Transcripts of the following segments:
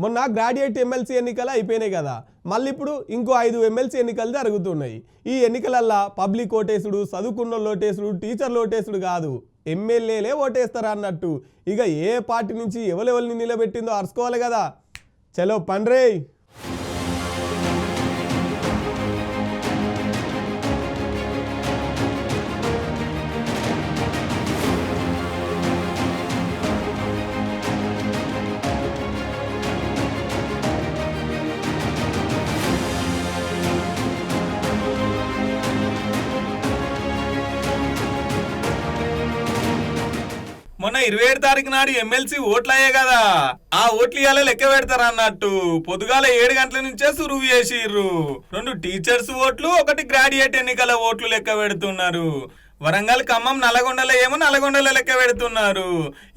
మొన్న graduate MLC ఎన్నికలు అయిపోయినాయి కదా. మళ్ళీ ఇప్పుడు ఇంకో ఐదు ఎమ్మెల్సీ ఎన్నికలు జరుగుతున్నాయి. ఈ ఎన్నికలల్లా పబ్లిక్ ఓటేసుడు చదువుకున్న ఓటేసుడు టీచర్లు ఓటేసుడు కాదు. ఎమ్మెల్యేలే ఓటేస్తారు అన్నట్టు. ఇక ఏ పార్టీ నుంచి ఎవరెవరిని నిలబెట్టిందో అరుచుకోవాలి కదా. చలో పండ్రేయ్ మొన్న ఇరవై ఏడు తారీఖు నాడు ఎమ్మెల్సీ ఓట్లు కదా. ఆ ఓట్లు ఇవాళ లెక్క పెడతారు అన్నట్టు. పొద్దుగాల ఏడు గంటల నుంచే సురువు చేసిర్రు. రెండు టీచర్స్ ఓట్లు ఒకటి గ్రాడ్యుయేట్ ఎన్నికల ఓట్లు లెక్క పెడుతున్నారు. వరంగల్ ఖమ్మం నల్గొండలో ఏమో నల్గొండలో లెక్క పెడుతున్నారు.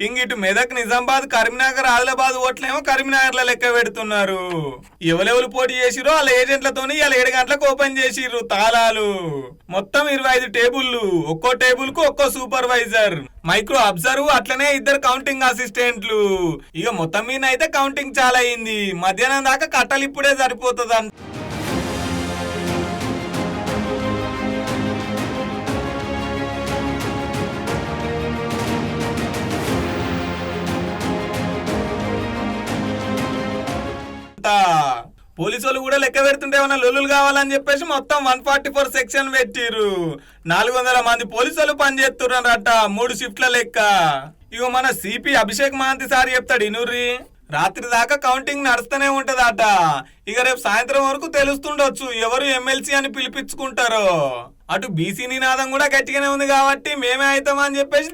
ఇంగిటు మెదక్ నిజామాబాద్ కరీంనగర్ ఆదిలాబాద్ ఓట్లేమో కరీంనగర్లో లెక్క పెడుతున్నారు. ఎవరెవరు పోటీ చేసిరో వాళ్ళ ఏజెంట్లతోని ఇలా ఏడు గంటలకు ఓపెన్ చేసిర్రు తాళాలు. మొత్తం ఇరవై ఐదు టేబుల్లు ఒక్కో టేబుల్కు ఒక్కో సూపర్వైజర్. మైక్రో అబ్జర్వ్ అట్లనే ఇద్దరు కౌంటింగ్ అసిస్టెంట్లు. ఇక మొత్తం మీద అయితే కౌంటింగ్ చాలా అయింది మధ్యాహ్నం దాకా కట్టలు ఇప్పుడే సరిపోతుంది అంతా. పోలీసు వాళ్ళు కూడా లెక్క పెడుతుంటే ఏమైనా లొల్లులు కావాలని చెప్పేసి మొత్తం వన్ ఫార్టీ ఫోర్ సెక్షన్ పెట్టిర్రు. నాలుగు వందల మంది పోలీసు వాళ్ళు పనిచేస్తున్నారట మూడు షిఫ్ట్ల లెక్క. ఇగో మన సిపి అభిషేక్ మహాంతి సార్ చెప్తాడు ఇనుర్రి రాత్రి దాకా కౌంటింగ్ నడుస్తూనే ఉంటదట. ఇక రేపు సాయంత్రం వరకు తెలుస్తుండొచ్చు ఎవరు ఎమ్మెల్సీ అని పిలిపించుకుంటారో. అటు బీసీ నినాదం కూడా గట్టిగానే ఉంది కాబట్టి మేమే అవుతామని చెప్పేసి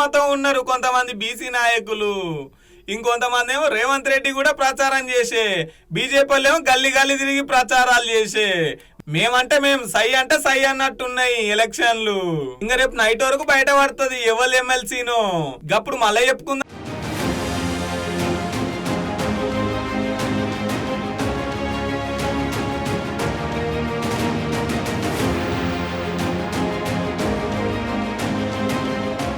మతం ఉన్నారు కొంతమంది బీసీ నాయకులు. ఇంకొంతమంది ఏమో రేవంత్ రెడ్డి కూడా ప్రచారం చేసే. బీజేపీ ఏమో గల్లీ గల్లీ తిరిగి ప్రచారాలు చేసే. మేమంటే మేము సై అంటే సై అన్నట్టున్నాయి ఎలక్షన్లు. ఇంకా రేపు నైట్ వరకు బయట పడుతుంది ఎవరు ఎమ్మెల్సీనో. గప్పుడు మళ్ళీ చెప్పుకుందాం.